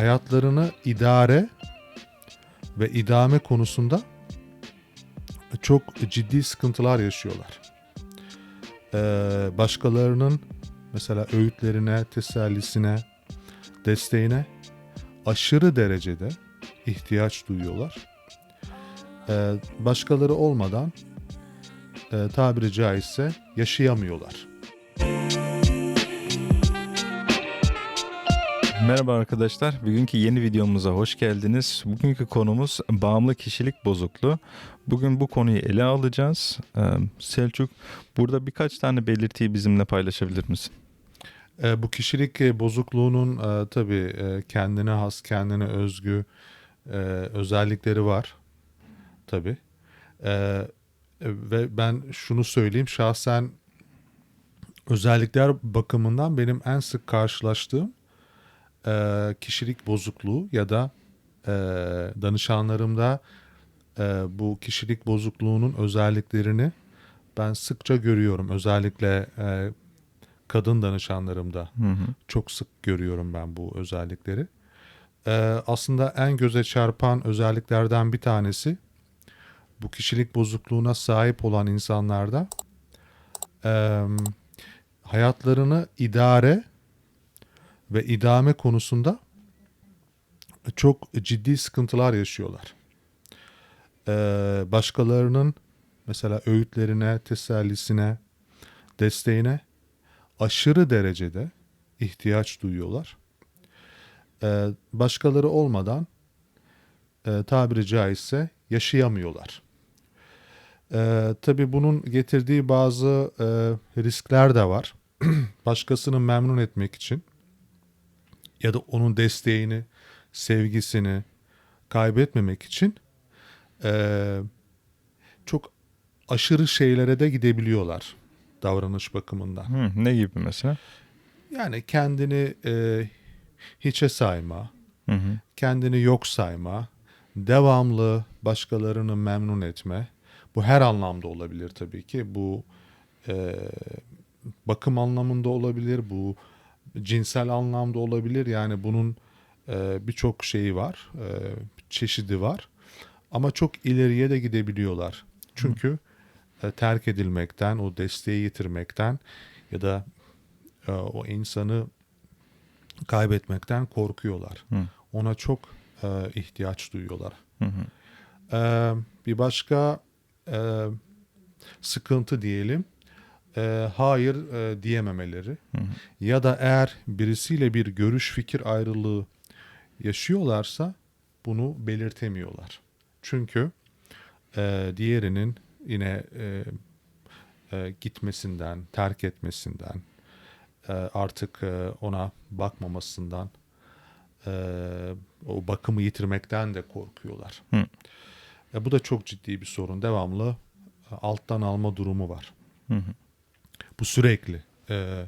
hayatlarını idare ve idame konusunda çok ciddi sıkıntılar yaşıyorlar. Ee, başkalarının mesela öğütlerine, tesellisine, desteğine aşırı derecede ihtiyaç duyuyorlar. Ee, başkaları olmadan e, tabiri caizse yaşayamıyorlar. Merhaba arkadaşlar. Bugünkü yeni videomuza hoş geldiniz. Bugünkü konumuz bağımlı kişilik bozukluğu. Bugün bu konuyu ele alacağız. Ee, Selçuk, burada birkaç tane belirtiyi bizimle paylaşabilir misin? E, bu kişilik e, bozukluğunun e, tabii e, kendine has, kendine özgü özellikleri var. Tabii. E, ve ben şunu söyleyeyim şahsen özellikler bakımından benim en sık karşılaştığım e, kişilik bozukluğu ya da e, danışanlarımda e, bu kişilik bozukluğunun özelliklerini ben sıkça görüyorum. Özellikle e, kadın danışanlarımda Hı hı. çok sık görüyorum ben bu özellikleri. Ee, aslında en göze çarpan özelliklerden bir tanesi bu kişilik bozukluğuna sahip olan insanlarda e, hayatlarını idare ve idame konusunda çok ciddi sıkıntılar yaşıyorlar. Ee, başkalarının mesela öğütlerine, tesellisine, desteğine aşırı derecede ihtiyaç duyuyorlar. Ee, başkaları olmadan e, tabiri caizse yaşayamıyorlar. Ee, tabii bunun getirdiği bazı e, riskler de var. Başkasını memnun etmek için ya da onun desteğini, sevgisini kaybetmemek için e, çok aşırı şeylere de gidebiliyorlar davranış bakımından. Hı, ne gibi mesela? Yani kendini e, hiçe sayma, Hı hı. kendini yok sayma, devamlı başkalarını memnun etme. Bu her anlamda olabilir tabii ki. Bu e, bakım anlamında olabilir, bu cinsel anlamda olabilir. Yani bunun e, birçok şeyi var, e, çeşidi var. Ama çok ileriye de gidebiliyorlar. Çünkü e, terk edilmekten, o desteği yitirmekten ya da e, o insanı kaybetmekten korkuyorlar. Hı. Ona çok e, ihtiyaç duyuyorlar. Hı hı. E, bir başka e, sıkıntı diyelim, e, hayır e, diyememeleri Hı hı. ya da eğer birisiyle bir görüş fikir ayrılığı yaşıyorlarsa bunu belirtemiyorlar. Çünkü e, diğerinin yine e, e, gitmesinden, terk etmesinden, e, artık e, ona bakmamasından, e, o bakımı yitirmekten de korkuyorlar. Hı. E, bu da çok ciddi bir sorun. Devamlı alttan alma durumu var. Hı hı. Bu sürekli e,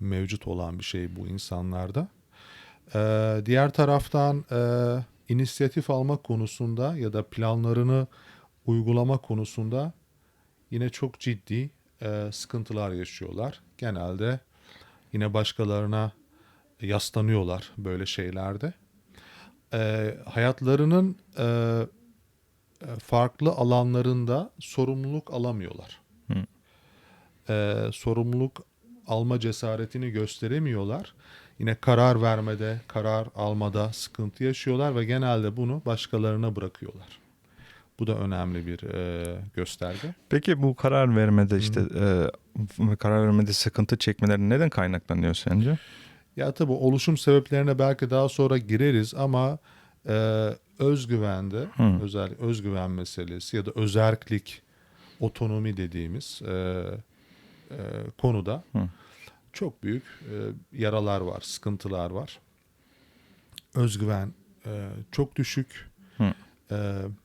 mevcut olan bir şey bu insanlarda. E, diğer taraftan e, inisiyatif alma konusunda ya da planlarını uygulama konusunda yine çok ciddi e, sıkıntılar yaşıyorlar. Genelde yine başkalarına yaslanıyorlar böyle şeylerde. E, hayatlarının e, farklı alanlarında sorumluluk alamıyorlar. Hı. E, sorumluluk alma cesaretini gösteremiyorlar. Yine karar vermede, karar almada sıkıntı yaşıyorlar ve genelde bunu başkalarına bırakıyorlar. Bu da önemli bir e, gösterge. Peki bu karar vermede işte e, karar vermede sıkıntı çekmeleri neden kaynaklanıyor sence? Ya tabii oluşum sebeplerine belki daha sonra gireriz ama e, özgüvende, Hı. özel özgüven meselesi ya da özerklik, otonomi dediğimiz e, e, konuda Hı. çok büyük e, yaralar var, sıkıntılar var. Özgüven e, çok düşük. Hı. E,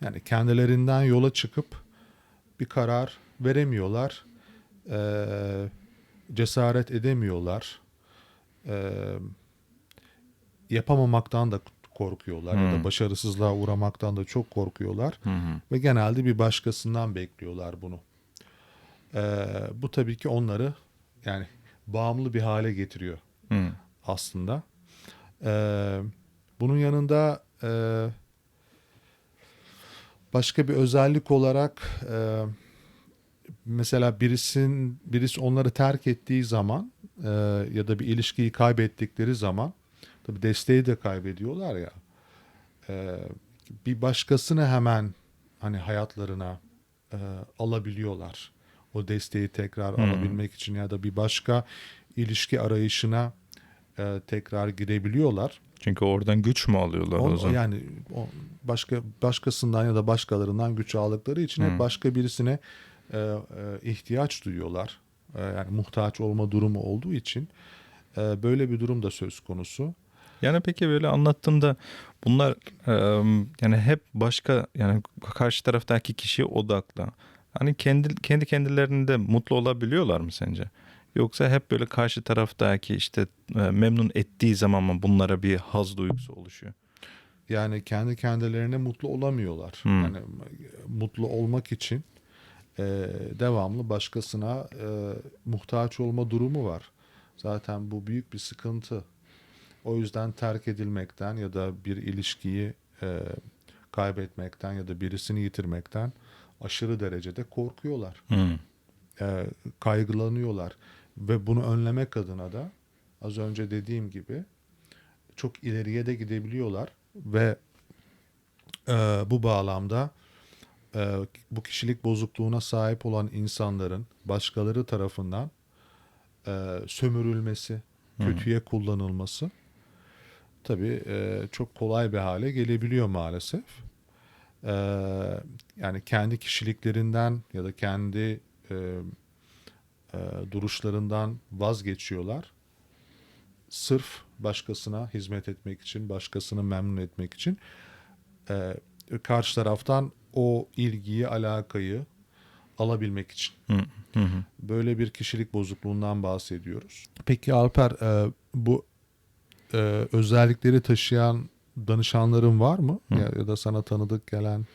yani kendilerinden yola çıkıp bir karar veremiyorlar. E, cesaret edemiyorlar. E, yapamamaktan da korkuyorlar ya Hı. da başarısızlığa uğramaktan da çok korkuyorlar hı. ve genelde bir başkasından bekliyorlar bunu. E, bu tabii ki onları yani bağımlı bir hale getiriyor Hı. aslında. Ee, Bunun yanında e, başka bir özellik olarak e, mesela birisin birisi onları terk ettiği zaman e, ya da bir ilişkiyi kaybettikleri zaman tabii desteği de kaybediyorlar ya e, bir başkasını hemen hani hayatlarına e, alabiliyorlar o desteği tekrar Hmm. alabilmek için ya da bir başka ilişki arayışına e, tekrar girebiliyorlar. Çünkü oradan güç mü alıyorlar O- o zaman? yani o başka başkasından ya da başkalarından güç aldıkları için Hmm. hep başka birisine e, e, ihtiyaç duyuyorlar. E, yani muhtaç olma durumu olduğu için e, böyle bir durum da söz konusu. Yani peki böyle anlattığında bunlar e, yani hep başka yani karşı taraftaki kişiye odaklı. Hani kendi kendi kendilerinde mutlu olabiliyorlar mı sence? Yoksa hep böyle karşı taraftaki işte e, memnun ettiği zaman mı bunlara bir haz duygusu oluşuyor? Yani kendi kendilerine mutlu olamıyorlar. Hmm. Yani mutlu olmak için e, devamlı başkasına e, muhtaç olma durumu var. Zaten bu büyük bir sıkıntı. O yüzden terk edilmekten ya da bir ilişkiyi e, kaybetmekten ya da birisini yitirmekten aşırı derecede korkuyorlar. Hmm. E, kaygılanıyorlar. Ve bunu önlemek adına da az önce dediğim gibi çok ileriye de gidebiliyorlar ve e, bu bağlamda e, bu kişilik bozukluğuna sahip olan insanların başkaları tarafından e, sömürülmesi, kötüye kullanılması tabii e, çok kolay bir hale gelebiliyor maalesef. E, yani kendi kişiliklerinden ya da kendi e, e, duruşlarından vazgeçiyorlar. Sırf başkasına hizmet etmek için, başkasını memnun etmek için e, karşı taraftan o ilgiyi, alakayı alabilmek için. Hı hı. Böyle bir kişilik bozukluğundan bahsediyoruz. Peki Alper, e, bu e, özellikleri taşıyan danışanların var mı? Hı. Ya, ya da sana tanıdık gelen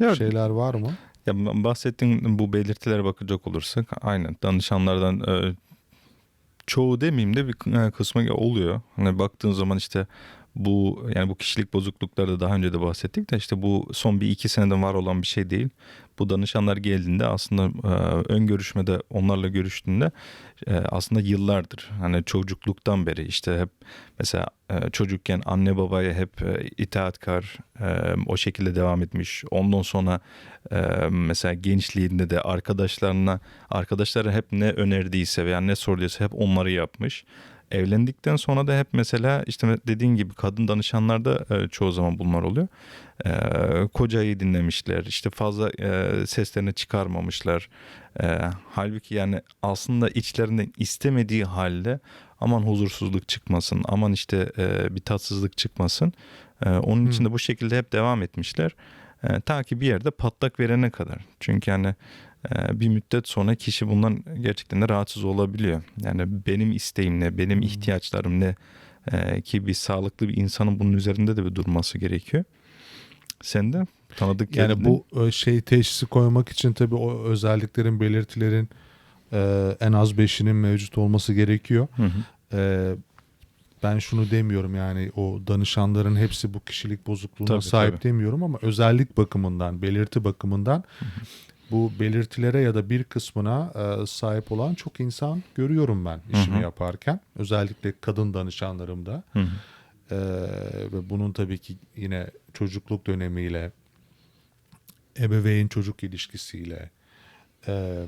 Ya şeyler var mı? Ya bahsettiğin bu belirtilere bakacak olursak aynen danışanlardan e, çoğu demeyeyim de bir e, kısmı oluyor. Hani baktığın zaman işte bu yani bu kişilik bozuklukları da daha önce de bahsettik de işte bu son bir iki seneden var olan bir şey değil. Bu danışanlar geldiğinde aslında e, ön görüşmede onlarla görüştüğünde e, aslında yıllardır hani çocukluktan beri işte hep mesela e, çocukken anne babaya hep e, itaatkar e, o şekilde devam etmiş. Ondan sonra e, mesela gençliğinde de arkadaşlarına arkadaşları hep ne önerdiyse veya ne sorduysa hep onları yapmış. Evlendikten sonra da hep mesela işte dediğin gibi kadın danışanlarda e, çoğu zaman bunlar oluyor. E, kocayı dinlemişler işte fazla e, seslerini çıkarmamışlar. E, halbuki yani aslında içlerinden istemediği halde aman huzursuzluk çıkmasın aman işte e, bir tatsızlık çıkmasın. E, onun için de bu şekilde hep devam etmişler. E, ta ki bir yerde patlak verene kadar. Çünkü yani bir müddet sonra kişi bundan gerçekten de rahatsız olabiliyor. Yani benim isteğim ne, benim ihtiyaçlarım ne e, ki bir sağlıklı bir insanın bunun üzerinde de bir durması gerekiyor. Sen de tanıdık Yani geldi. bu e, şey teşhisi koymak için tabii o özelliklerin, belirtilerin e, en az beşinin mevcut olması gerekiyor. Hı hı. E, ben şunu demiyorum yani o danışanların hepsi bu kişilik bozukluğuna Tabii, sahip tabii. demiyorum ama özellik bakımından, belirti bakımından bu belirtilere ya da bir kısmına e, sahip olan çok insan görüyorum ben işimi Hı hı. yaparken. Özellikle kadın danışanlarımda. Hı hı. Ee, ve bunun tabii ki yine çocukluk dönemiyle, ebeveyn çocuk ilişkisiyle, e,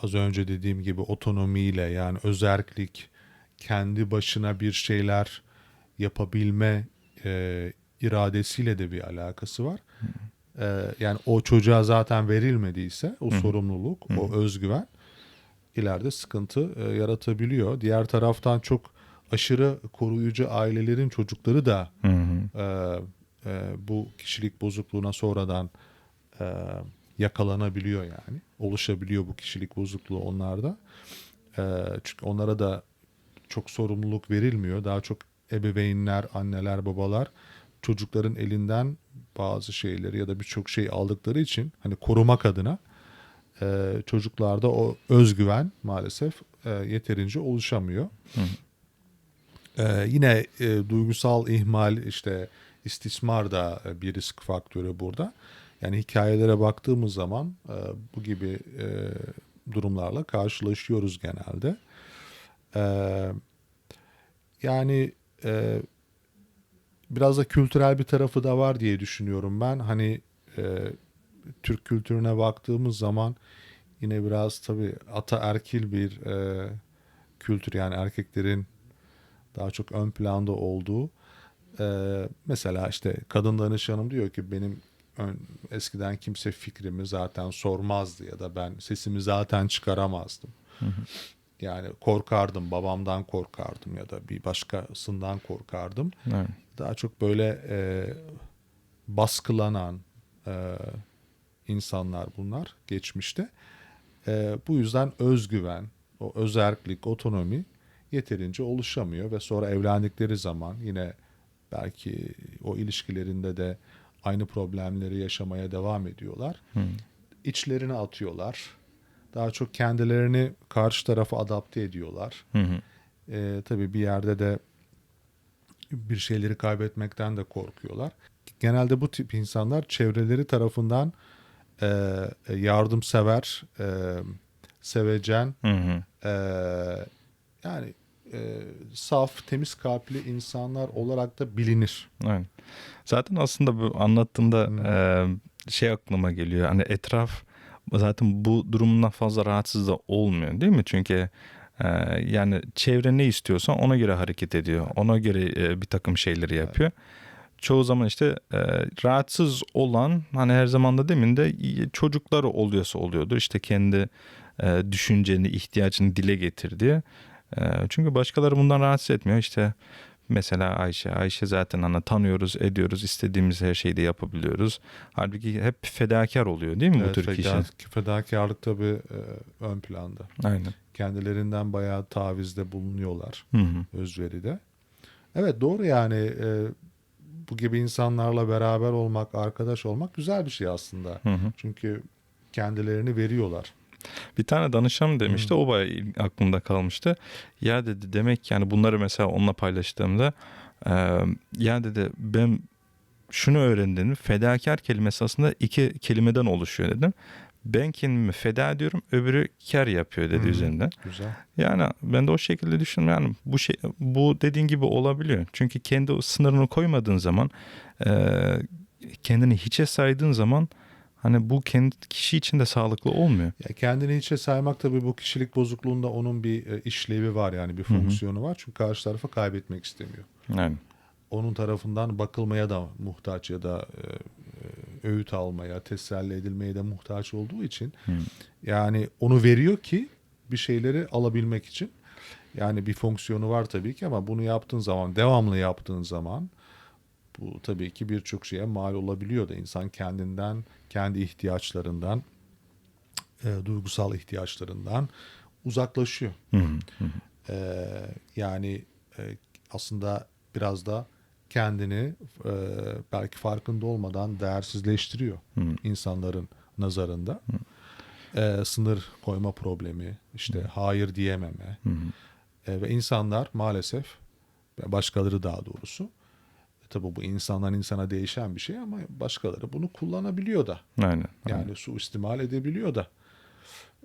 az önce dediğim gibi otonomiyle yani özerklik, kendi başına bir şeyler yapabilme e, iradesiyle de bir alakası var. Ee, yani o çocuğa zaten verilmediyse o sorumluluk, o özgüven ileride sıkıntı e, yaratabiliyor. Diğer taraftan çok aşırı koruyucu ailelerin çocukları da Hı hı. e, e, bu kişilik bozukluğuna sonradan e, yakalanabiliyor yani. Oluşabiliyor bu kişilik bozukluğu onlarda. E, çünkü onlara da çok sorumluluk verilmiyor. Daha çok ebeveynler, anneler, babalar çocukların elinden bazı şeyleri ya da birçok şey aldıkları için hani korumak adına e, çocuklarda o özgüven maalesef e, yeterince oluşamıyor. Hı. Ee, yine e, duygusal ihmal işte istismar da e, bir risk faktörü burada. Yani hikayelere baktığımız zaman e, bu gibi e, durumlarla karşılaşıyoruz genelde. Ee, yani e, biraz da kültürel bir tarafı da var diye düşünüyorum ben. Hani e, Türk kültürüne baktığımız zaman yine biraz tabii ataerkil bir e, kültür yani erkeklerin daha çok ön planda olduğu. E, mesela işte kadın danışanım diyor ki benim ön- eskiden kimse fikrimi zaten sormazdı ya da ben sesimi zaten çıkaramazdım. Yani korkardım, babamdan korkardım ya da bir başkasından korkardım. Evet. Daha çok böyle e, baskılanan e, insanlar bunlar geçmişte. E, bu yüzden özgüven, o özerklik, otonomi yeterince oluşamıyor ve sonra evlendikleri zaman yine belki o ilişkilerinde de aynı problemleri yaşamaya devam ediyorlar. Hı. İçlerine atıyorlar. Daha çok kendilerini karşı tarafa adapte ediyorlar. Hı hı. Ee, tabii bir yerde de bir şeyleri kaybetmekten de korkuyorlar. Genelde bu tip insanlar çevreleri tarafından e, yardımsever, e, sevecen, Hı hı. e, yani e, saf, temiz kalpli insanlar olarak da bilinir. Aynen. Zaten aslında bu anlattığında Hmm. e, şey aklıma geliyor. Hani etraf zaten bu durumdan fazla rahatsız da olmuyor değil mi? Çünkü e, yani çevre ne istiyorsa ona göre hareket ediyor. Ona göre e, bir takım şeyleri yapıyor. Çoğu zaman işte e, rahatsız olan hani her zaman da demin de çocukları oluyorsa oluyordur. İşte kendi e, düşünceni, ihtiyacını dile getir diye. E, çünkü başkaları bundan rahatsız etmiyor. İşte Mesela Ayşe. Ayşe zaten hani tanıyoruz, ediyoruz. istediğimiz her şeyi de yapabiliyoruz. Halbuki hep fedakar oluyor değil mi bu Evet, tür kişi? feda- fedakarlık tabii e, ön planda. Aynen. Kendilerinden bayağı tavizde bulunuyorlar Hı hı. özveride. Evet doğru yani e, bu gibi insanlarla beraber olmak, arkadaş olmak güzel bir şey aslında. Hı hı. Çünkü kendilerini veriyorlar. Bir tane danışanım demişti. O bayağı aklımda kalmıştı. Ya dedi demek yani bunları mesela onunla paylaştığımda e, ya dedi ben şunu öğrendim. Fedakar kelimesi aslında iki kelimeden oluşuyor dedim. Ben kendimi feda ediyorum, öbürü kar yapıyor dedi Hı. üzerinden. Güzel. Yani ben de o şekilde düşünüyorum. Yani bu şey bu dediğin gibi olabiliyor. Çünkü kendi sınırını koymadığın zaman e, kendini hiçe saydığın zaman hani bu kendi kişi için de sağlıklı olmuyor. Ya kendini hiçe saymak tabii bu kişilik bozukluğunda onun bir e, işlevi var yani bir fonksiyonu var. Çünkü karşı tarafa kaybetmek istemiyor. Yani Onun tarafından bakılmaya da muhtaç ya da e, e, öğüt almaya, teselli edilmeye de muhtaç olduğu için Hı. yani onu veriyor ki bir şeyleri alabilmek için. Yani bir fonksiyonu var tabii ki ama bunu yaptığın zaman, devamlı yaptığın zaman bu tabii ki birçok şeye mal olabiliyor da insan kendinden, kendi ihtiyaçlarından, e, duygusal ihtiyaçlarından uzaklaşıyor. Hı hı, hı hı. Ee, yani e, aslında biraz da kendini e, belki farkında olmadan değersizleştiriyor Hı. insanların nazarında. Ee, sınır koyma problemi, işte hayır diyememe Hı hı. E, ve insanlar maalesef başkaları daha doğrusu e, tabii bu insandan insana değişen bir şey ama başkaları bunu kullanabiliyor da. Aynen. Yani suistimal edebiliyor da.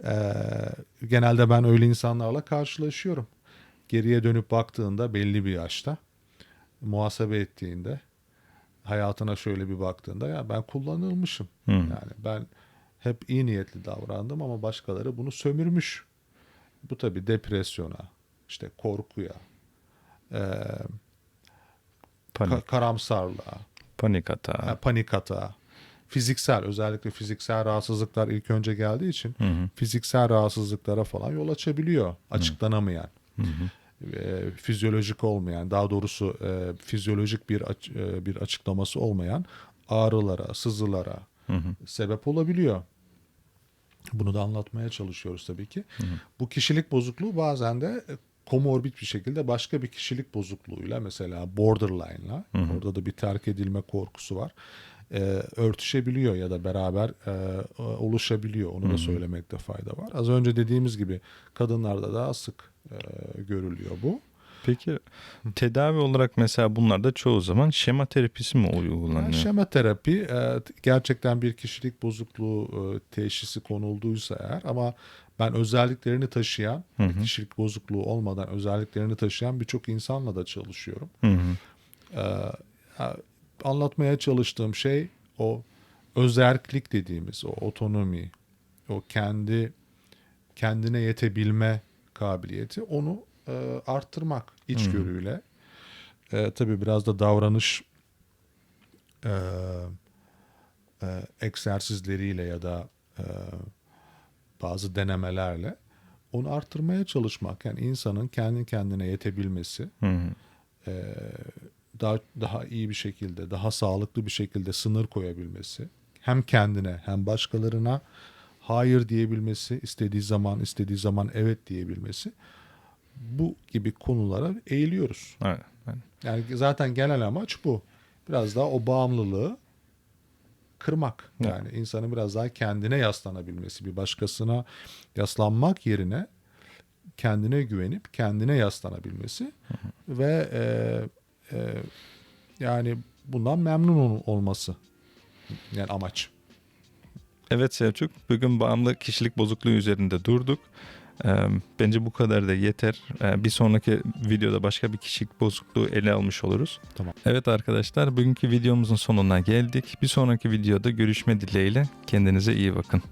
Ee, genelde ben öyle insanlarla karşılaşıyorum. Geriye dönüp baktığında belli bir yaşta muhasebe ettiğinde hayatına şöyle bir baktığında ya ben kullanılmışım. Hı. Yani ben hep iyi niyetli davrandım ama başkaları bunu sömürmüş. Bu tabii depresyona, işte korkuya, e, Panik, ka- karamsarlığa, panik hata. Ha, panik hata, fiziksel özellikle fiziksel rahatsızlıklar ilk önce geldiği için Hı hı. fiziksel rahatsızlıklara falan yol açabiliyor. Açıklanamayan, Hı hı. e, fizyolojik olmayan, daha doğrusu e, fizyolojik bir aç- e, bir açıklaması olmayan ağrılara, sızılara Hı hı. sebep olabiliyor. Bunu da anlatmaya çalışıyoruz tabii ki. Bu kişilik bozukluğu bazen de komorbid bir şekilde başka bir kişilik bozukluğuyla mesela borderline'la Hı hı. orada da bir terk edilme korkusu var. e, örtüşebiliyor ya da beraber e, oluşabiliyor. Onu da söylemekte fayda var. Az önce dediğimiz gibi kadınlarda daha sık e, görülüyor bu. Peki tedavi olarak mesela bunlarda çoğu zaman şema terapisi mi uygulanıyor? Yani şema terapi e, gerçekten bir kişilik bozukluğu e, teşhisi konulduysa eğer ama ben özelliklerini taşıyan, Hı hı. kişilik bozukluğu olmadan özelliklerini taşıyan birçok insanla da çalışıyorum. Hı hı. Ee, anlatmaya çalıştığım şey o özerklik dediğimiz o otonomi, o kendi kendine yetebilme kabiliyeti onu e, arttırmak içgörüyle. E, tabii biraz da davranış e, e, egzersizleriyle ya da e, bazı denemelerle onu arttırmaya çalışmak. Yani insanın kendi kendine yetebilmesi, Hı hı. e, daha daha iyi bir şekilde, daha sağlıklı bir şekilde sınır koyabilmesi, hem kendine hem başkalarına hayır diyebilmesi, istediği zaman istediği zaman evet diyebilmesi. Bu gibi konulara eğiliyoruz. Evet, evet. Yani zaten genel amaç bu. Biraz daha o bağımlılığı kırmak. Evet. Yani insanın biraz daha kendine yaslanabilmesi, bir başkasına yaslanmak yerine kendine güvenip kendine yaslanabilmesi ve e, e, yani bundan memnun ol- olması yani amaç. Evet Selçuk, bugün bağımlı kişilik bozukluğu üzerinde durduk. Bence bu kadar da yeter. Bir sonraki videoda başka bir kişilik bozukluğu ele almış oluruz. Tamam. Evet arkadaşlar, bugünkü videomuzun sonuna geldik. Bir sonraki videoda görüşme dileğiyle kendinize iyi bakın.